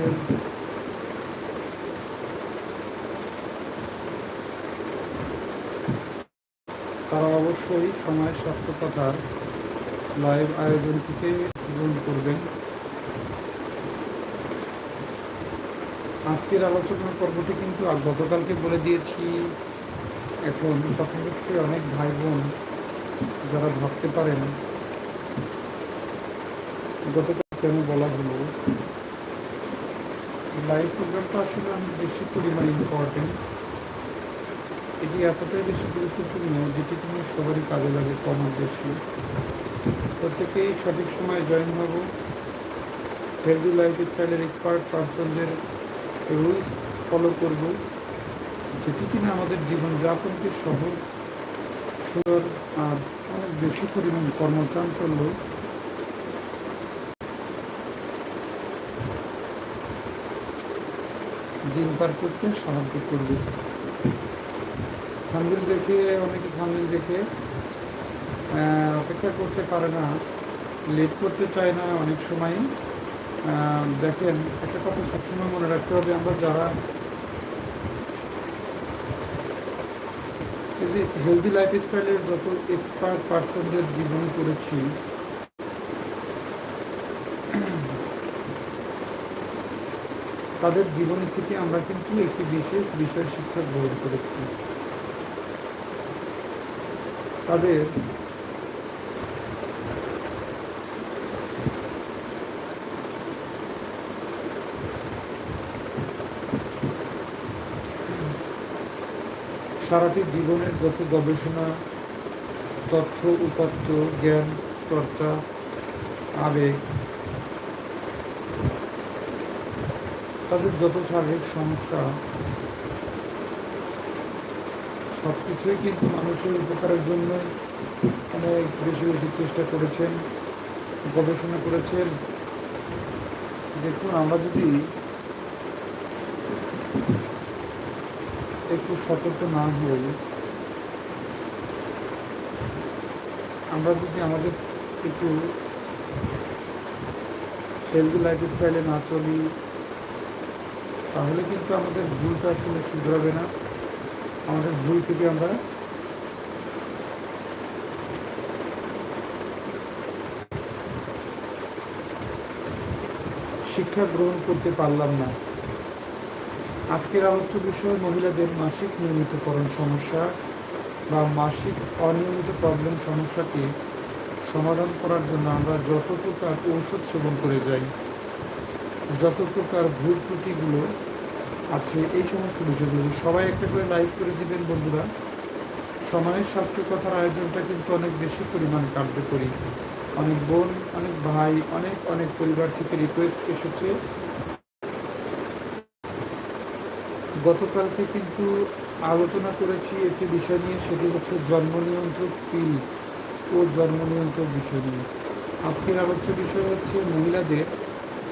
আছেন তারা অবশ্যই সময় স্বাস্থ্য কথার লাইভ আয়োজনটিতে গ্রহণ করবেন। আজকের আলোচনার পর্বটি কিন্তু গতকালকে বলে দিয়েছি। এখন কথা হচ্ছে অনেক ভাই বোন যারা ভাবতে পারেন, গতকাল কেন বলা হলো? লাইভ প্রোগ্রামটা আসলে অনেক বেশি পরিমাণ ইম্পর্টেন্ট এটি এতটাই বেশি গুরুত্বপূর্ণ, যেটি তুমি সবারই কাজে লাগে, কম বেশি। প্রত্যেকেই সঠিক সময়ে জয়েন হব। হেলদি লাইফ স্টাইলের এক্সপার্ট পার্সনদের রুলস ফলো করব, যেটি কিনা আমাদের জীবনযাপনকে সহজ, সুন্দর আর অনেক বেশি পরিমাণ কর্মচাঞ্চল্য দিন পার করতে সাহায্য করবে। থাম্বিল দেখে, অনেকে থাম্বিল দেখে অপেক্ষা করতে পারে না, লেট করতে চায় না অনেক সময়। দেখেন, একটা কথা সবসময় মনে রাখতে হবে, আমরা যারা হেলদি লাইফ স্টাইলের যত এক্সপার্ট পার্সনদের জীবন করেছি তাদের জীবনী থেকে আমরা কিন্তু একটি বিশেষ বিষয় শিক্ষা গ্রহণ করেছি। তাদের সারাটি জীবনের যত গবেষণা, তথ্য, উপাত্ত, জ্ঞান, চর্চা, আবেগ তাদের যত শারীরিক সমস্যা, সব কিছুই কিন্তু মানুষের উপকারের জন্য অনেক বেশি বেশি চেষ্টা করেছেন, গবেষণা করেছেন। দেখুন, আমরা যদি একটু সতর্ক না হই, আমরা যদি আমাদের একটু হেলদি লাইফ স্টাইলে না চলি তাহলে কিন্তু আমাদের ভুলটা আসলে শুধরাবে না। আমাদের ভুল থেকে আমরা শিক্ষা গ্রহণ করতে পারলাম না। আজকের আলোচ্য বিষয় মহিলাদের মাসিক নিয়মিতকরণ সমস্যা বা মাসিক অনিয়মিত প্রবলেম সমস্যাকে সমাধান করার জন্য আমরা যতটুকু ঔষধ সেবন করে যাই। যত প্রকার ভুল ত্রুটিগুলো আছে, এই সমস্ত বিষয়গুলো সবাই একটা করে লাইক করে দিবেন বন্ধুরা। সময়ের স্বাস্থ্য কথার আয়োজনটা কিন্তু অনেক বেশি পরিমাণ কার্যকরী। অনেক বোন, অনেক ভাই, অনেক অনেক পরিবার থেকে রিকোয়েস্ট এসেছে। গতকালকে কিন্তু আলোচনা করেছি একটি বিষয় নিয়ে, সেটি হচ্ছে জন্ম নিয়ন্ত্রক পিল ও জন্ম নিয়ন্ত্রক বিষয় নিয়ে। আজকের আলোচ্য বিষয় হচ্ছে মহিলাদের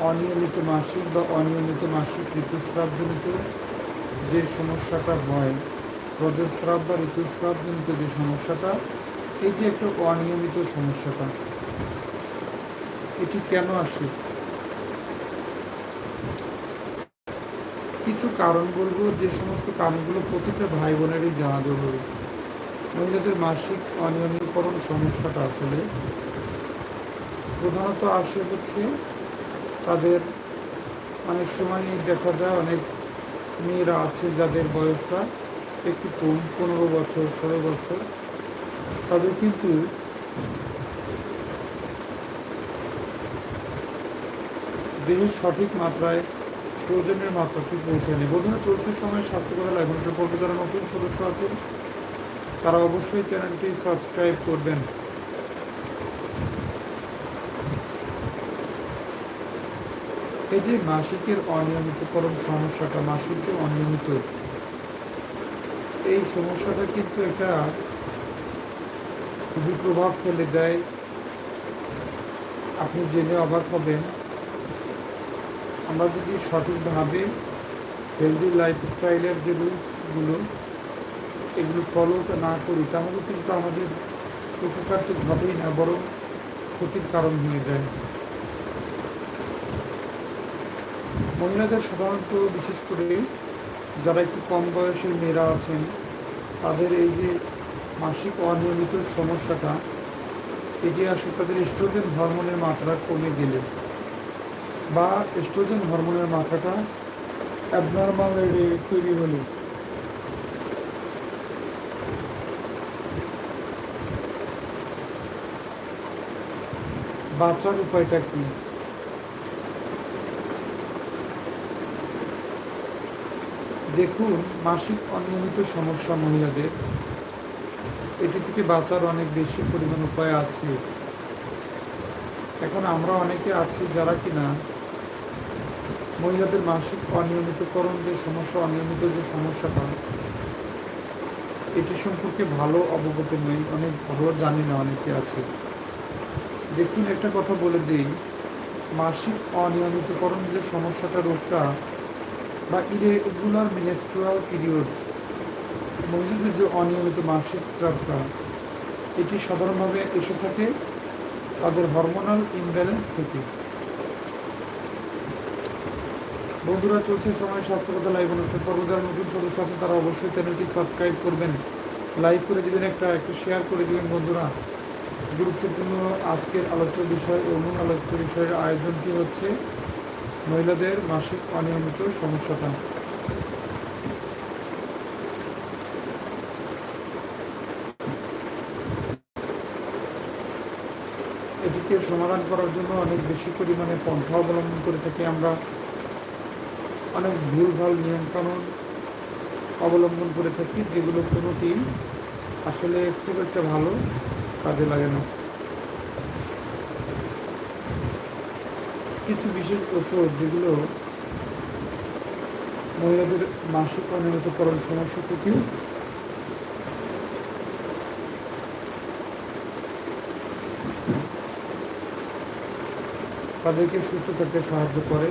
অনিয়মিত মাসিক বা অনিয়মিত মাসিক ঋতুস্রাবজনিত যে সমস্যাটা হয়, রজস্রাব বা ঋতুস্রাবজনিত যে সমস্যাটা, এই যে একটা অনিয়মিত সমস্যাটা, এটি কেন আসে? কিছু কারণ বলব, যে সমস্ত কারণগুলো প্রতিটা ভাই বোনেরই জানা জরুরি। মহিলাদের মাসিক অনিয়মিতকরণ সমস্যাটা আসলে প্রধানত আসে হচ্ছে তাদের অনেক সময় দেখা যায়, অনেক মেয়েরা আছে যাদের বয়সটা একটু কম, পনেরো বছর, ষোলো বছর। তাদের কিন্তু দেহের সঠিক মাত্রায় স্ট্রোজেনের মাত্রাটি পৌঁছায়নি বন্ধুরা, চলছে সময় স্বাস্থ্যকতা লাইভ সম্পর্কে যারা নতুন সদস্য আছেন। তারা অবশ্যই চ্যানেলটি সাবস্ক্রাইব করবেন। এই যে মাসিকের অনিয়মিতকরণ সমস্যাটা, মাসিক যে অনিয়মিত, এই সমস্যাটা কিন্তু এটা খুবই প্রভাব ফেলে দেয়। আপনি জেনে অবাক হবেন, আমরা যদি সঠিকভাবে হেলদি লাইফস্টাইলের যে রুলসগুলো, এগুলো ফলো না করি, তাহলে কিন্তু আমাদের উপকার তো ঘটেই না, বরং ক্ষতির কারণ হয়ে যায়। মহিলাদের সাধারণত, বিশেষ করে যারা একটু কম বয়সের মেয়েরা আছেন, তাদের এই যে মাসিক অনিয়মিত সমস্যাটা, এটি আসলে তাদের এস্ট্রোজেন হরমোনের মাত্রা কমে গেলে বা এস্ট্রোজেন হরমোনের মাত্রাটা অ্যাবনর্মাল তৈরি হলে। বাঁচার উপায়টা কি? দেখুন, মাসিক অনিয়মিত সমস্যা মহিলাদের। এটি থেকে বাঁচার অনেক বেশি পরিমাণ উপায় আছে। এখন আমরা অনেকে আছি যারা কিনা মহিলাদের মাসিক অনিয়মিতকরণ যে সমস্যা, অনিয়মিত যে সমস্যাটা, এটি সম্পর্কে ভালো অবগত নেই, অনেক ভালো জানি না অনেকে আছে। দেখুন, একটা কথা বলে দিই, মাসিক অনিয়মিতকরণ যে সমস্যাটা, রোগটা বা ইরেগুলার মিনেস্ট্রুয়াল পিরিয়ড মহিলাদের যে অনিয়মিত মাসিক চাপটা, এটি সাধারণভাবে এসে থাকে তাদের হরমোনাল ইমব্যালেন্স থেকে। বন্ধুরা, চলছে সময় স্বাস্থ্যগত লাইভ অনুষ্ঠান। পর্ব যারা নতুন সদস্য আছে তারা অবশ্যই চ্যানেলটি সাবস্ক্রাইব করবেন। লাইক করে দিবেন একটা, একটু শেয়ার করে দিবেন বন্ধুরা। গুরুত্বপূর্ণ আজকের আলোচ্য বিষয় এবং আলোচ্য বিষয়ের আয়োজনটি হচ্ছে? মহিলাদের মাসিক অনিয়মিত সমস্যাটা। এটিকে সমাধান করার জন্য অনেক বেশি পরিমাণে পন্থা অবলম্বন করে থাকি আমরা। অনেক ভুলভাল নিয়মকানুন অবলম্বন করে থাকি, যেগুলো কোনোটি আসলে খুব একটা ভালো কাজে লাগে না। কিছু বিশেষ ওষুধ যেগুলো মহিলাদের মাসিক অনিয়মিতকরণ সমস্যা থেকে তাদেরকে সুস্থ থাকতে সাহায্য করে।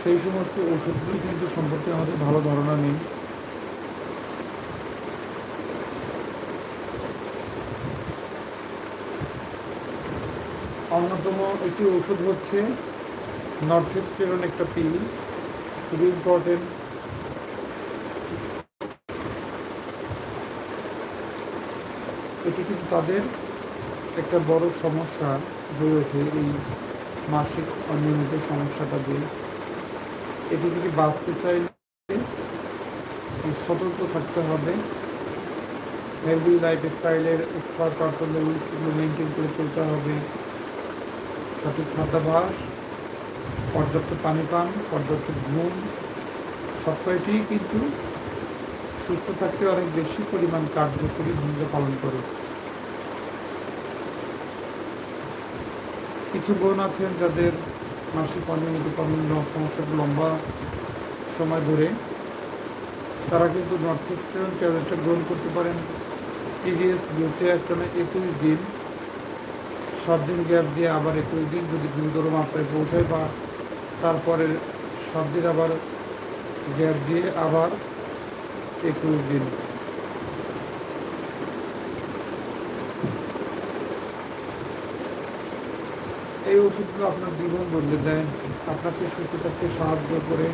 সেই সমস্ত ওষুধগুলি কিন্তু সম্পর্কে আমাদের ভালো ধারণা নেই। অন্যতম একটি ওষুধ হচ্ছে নর্থ ইস্টেরন একটা পিল খুবই ইম্পর্টেন্ট এটি কিন্তু তাদের একটা বড় সমস্যা হয়ে ওঠে এই মাসিক অনিয়মিত সমস্যাটা দিয়ে এটি থেকে বাঁচতে চাইলে সতর্ক থাকতে হবে। হেলদি লাইফস্টাইলের এক্সপার্ট পার্সনদের মেনটেন করে চলতে হবে। সঠিক খাদ্যাভাস পর্যাপ্ত পানি পান, পর্যাপ্ত ঘুম সব কয়টি কিন্তু সুস্থ থাকতে অনেক বেশি পরিমাণ কার্যকরী ভূমিকা পালন করে। কিছু বোন আছেন যাদের মাসিক অনিয়মিত কর্ম সমস্যাটা লম্বা সময় ধরে। তারা কিন্তু নর্থ ইস্টার্ন ট্যাবলেটটা গ্রহণ করতে পারেন। টিডিএস হচ্ছে একটা একুশ দিন সাত দিন গ্যাপ দিয়ে আবার একুশ দিন যদি গুরুতর মাত্রায় পৌঁছায় বা তারপরে সাত দিন আবার গ্যাপ দিয়ে আবার একুশ দিন। এই ওষুধগুলো আপনার জীবন বদলে দেয়। আপনাকে সুস্থ থাকতে সাহায্য করে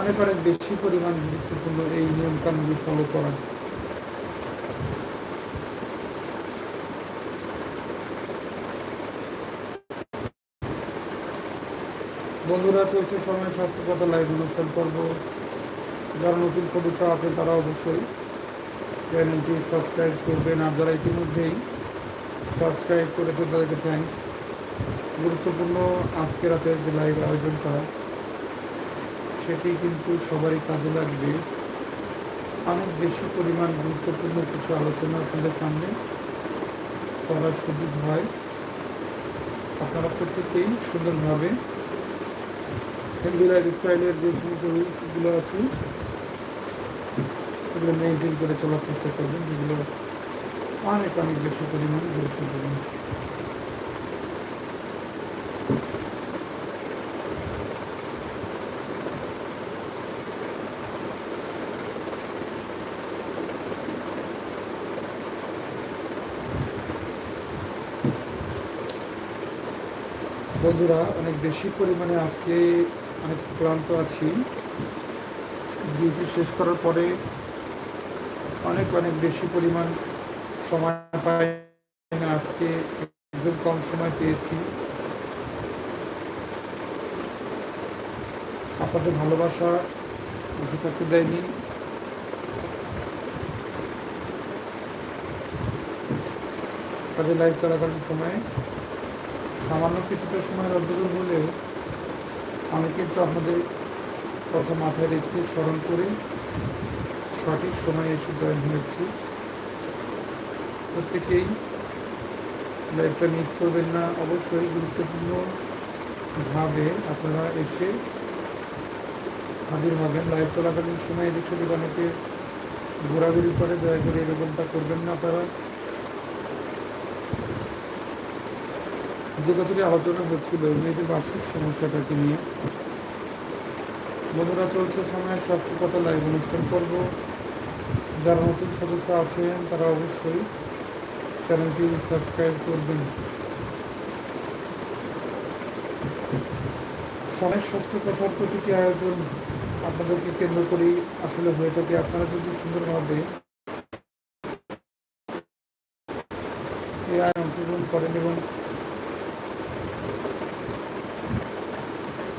অনেক অনেক বেশি পরিমাণ গুরুত্বপূর্ণ এই নিয়মকানুনগুলি ফলো করা। বন্ধুরা, চলছে সময় স্বাস্থ্যকতা লাইভ অনুষ্ঠান পর্ব। যারা নতুন সদস্য আছে তারা অবশ্যই চ্যানেলটি সাবস্ক্রাইব করবেন। আর যারা ইতিমধ্যেই সাবস্ক্রাইব করেছে, তাদেরকে থ্যাংকস গুরুত্বপূর্ণ আজকে রাতের যে লাইভ আয়োজনটা, সেটি কিন্তু সবারই কাজে লাগবে। অনেক বেশি পরিমাণ গুরুত্বপূর্ণ কিছু আলোচনা আপনাদের সামনে করার সুযোগ হয়। আপনারা প্রত্যেকেই সুন্দরভাবে করে চলার চেষ্টা করবেন, যেগুলো অনেক অনেক বেশি পরিমাণ গুরুত্বপূর্ণ। বন্ধুরা, অনেক বেশি পরিমাণে আজকে অনেক ক্লান্ত আছি। ডিউটি শেষ করার পরে অনেক অনেক বেশি পরিমাণ সময় পাই না। আজকে একদম কম সময় পেয়েছি। আপনাদের ভালোবাসা বেশি থাকতে দেয়নি। কাজে লাইভ চলাকালীন সময়ে সামান্য কিছুটা সময় অদ্ভুত হলেও আমি কিন্তু আপনাদের কথা মাথায় রেখে স্মরণ করে সঠিক সময়ে এসে জয়েন হয়েছি। প্রত্যেকেই লাইভটা মিস করবেন না, অবশ্যই গুরুত্বপূর্ণভাবে আপনারা এসে হাজির হবেন। লাইভ চলাকালীন সময় এদিক সেদিক অনেকে ঘোরাঘুরি করে, দয়া করে এরকমটা করবেন না আপনারা। যে কথাটি আলোচনা হচ্ছিল মেয়েদের বার্ষিক সমস্যাটাকে নিয়ে। বন্ধুরা, চলছে সময় স্বাস্থ্যকতা লাইভ অনুষ্ঠান করব যারা নতুন সদস্য আছেন, তারা অবশ্যই চ্যানেলটি সাবস্ক্রাইব করবেন। সময়ের স্বাস্থ্য কথার প্রতিটি আয়োজন আপনাদেরকে কেন্দ্র করেই আসলে হয়ে থাকে। আপনারা যদি সুন্দরভাবে এই আয় অংশগ্রহণ করেন এবং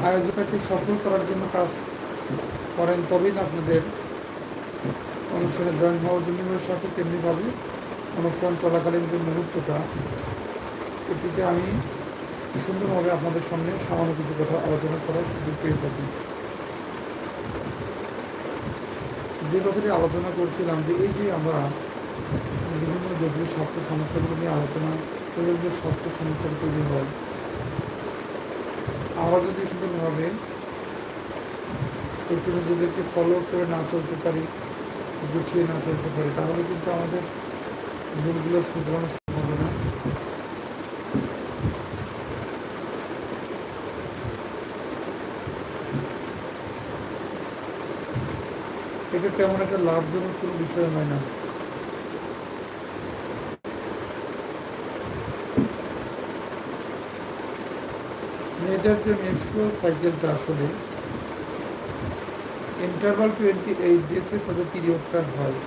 আয়োজনটাকে সফল করার জন্য কাজ করেন তবেই না আপনাদের অনুষ্ঠানে জয়েন হওয়ার জন্য সাথে তেমনিভাবে অনুষ্ঠান চলাকালীন যে মুহূর্তটা এটিতে আমি সুন্দরভাবে আপনাদের সামনে সামান্য কিছু কথা আলোচনা করার সুযোগ পেয়ে থাকি। যে কথাটি আলোচনা করছিলাম যে এই যে আমরা বিভিন্ন জটিল স্বাস্থ্য সমস্যাগুলো নিয়ে আলোচনা করে যে স্বাস্থ্য সমস্যাটা তৈরি হয় আমরা যদি সুন্দরভাবে একটু নিজেদেরকে ফলো করে না চলতে পারি, গুছিয়ে না চলতে পারি, তাহলে কিন্তু আমাদের ভুলগুলো শুধরানো সম্ভব না। এটা তেমন একটা লাভজনক কোনো বিষয় হয় না। মেয়েদের যে মেনস্ট্রুয়াল সাইকেলটা আসলে। ইন্টারভাল টোয়েন্টি এইট ডেসে তাদের পিরিয়ডটা হয়।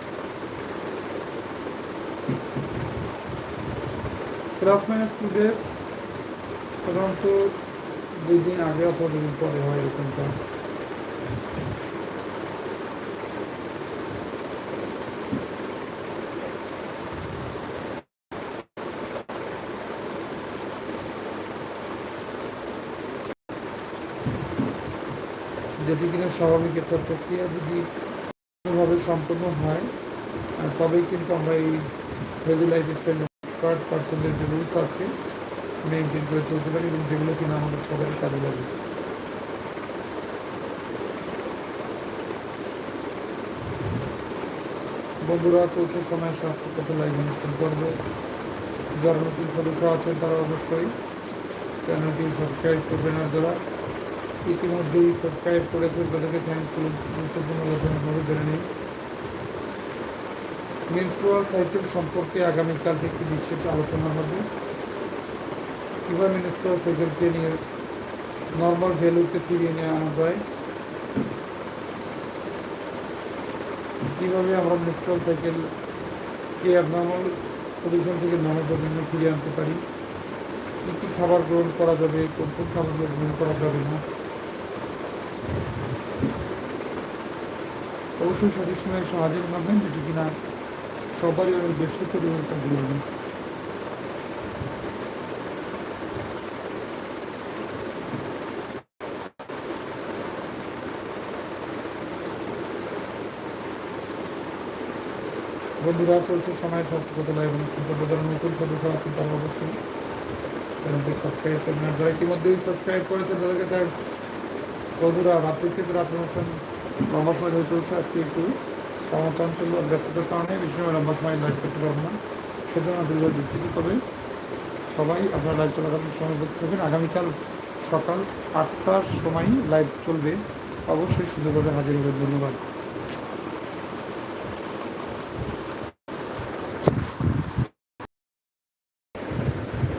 প্লাস মাইনাস টু ডেজ সাধারণত দুই দিন আগে অথবা দুদিন পরে হয় এরকমটা। কিনা স্বাভাবিক একটা প্রক্রিয়া যদি ভাবে সম্পন্ন হয় তবেই কিন্তু আমরা এই হেলদি লাইফ স্টাইল এক্সপার্ট পার্সনদের যে রুলস আছে মেনটেন করে চলতে পারি এবং যেগুলো কিনা আমাদের সবারই কাজে লাগে। বন্ধুরা, চলছে সময় স্বাস্থ্য কথা লাইভ অনুষ্ঠান করব যারা নতুন সদস্য আছেন তারা অবশ্যই চ্যানেলটি সাবস্ক্রাইব করবেন আর যারা ইতিমধ্যেই সাবস্ক্রাইব করেছেন, তাদেরকে থ্যাংকস চলুন গুরুত্বপূর্ণ আলোচনা করে জেনে নিন মেনস্ট্রুয়াল সাইকেল সম্পর্কে আগামীকাল একটি বিশেষ আলোচনা হবে। কীভাবে মেনস্ট্রুয়াল সাইকেলকে নিয়ে নর্মাল ভ্যালুতে ফিরিয়ে নিয়ে আনা যায়? কীভাবে আমরা মেনস্ট্রুয়াল সাইকেলকে অ্যাবনর্মাল পজিশন থেকে নর্মাল পজিশনে ফিরিয়ে আনতে পারি? কী কী খাবার গ্রহণ করা যাবে? কোন কোন খাবারগুলো গ্রহণ করা যাবে না? অবশ্যই সঠিক সময় এসে হাজির হবেন, যেটি কিনা সবারই অনেক বেশি পরিবর্তন করবে বন্ধুরা, চলছে সময় স্বাস্থ্যগত লাইভ অনুষ্ঠান করব যারা নতুন সদস্য আছেন, তারা অবশ্যই চ্যানেলটি সাবস্ক্রাইব করবেন যারা ইতিমধ্যেই সাবস্ক্রাইব করেছেন, তাদেরকে বন্ধুরা রাত্রি থেকে রাত অনুষ্ঠান লম্বা সময় ধরে চলছে আজকে একটু কর্মচাঞ্চল্য ব্যস্ততার কারণে বেশি সময় লম্বা সময় লাইভ করতে পারব না, সেজন্য দীর্ঘ দুঃখিত। তবে সবাই আপনারা লাইভ চলাকালীন সময় করতে থাকবেন। আগামীকাল সকাল আটটার সময় লাইভ চলবে। অবশ্যই সুন্দরভাবে হাজির হবে ধন্যবাদ।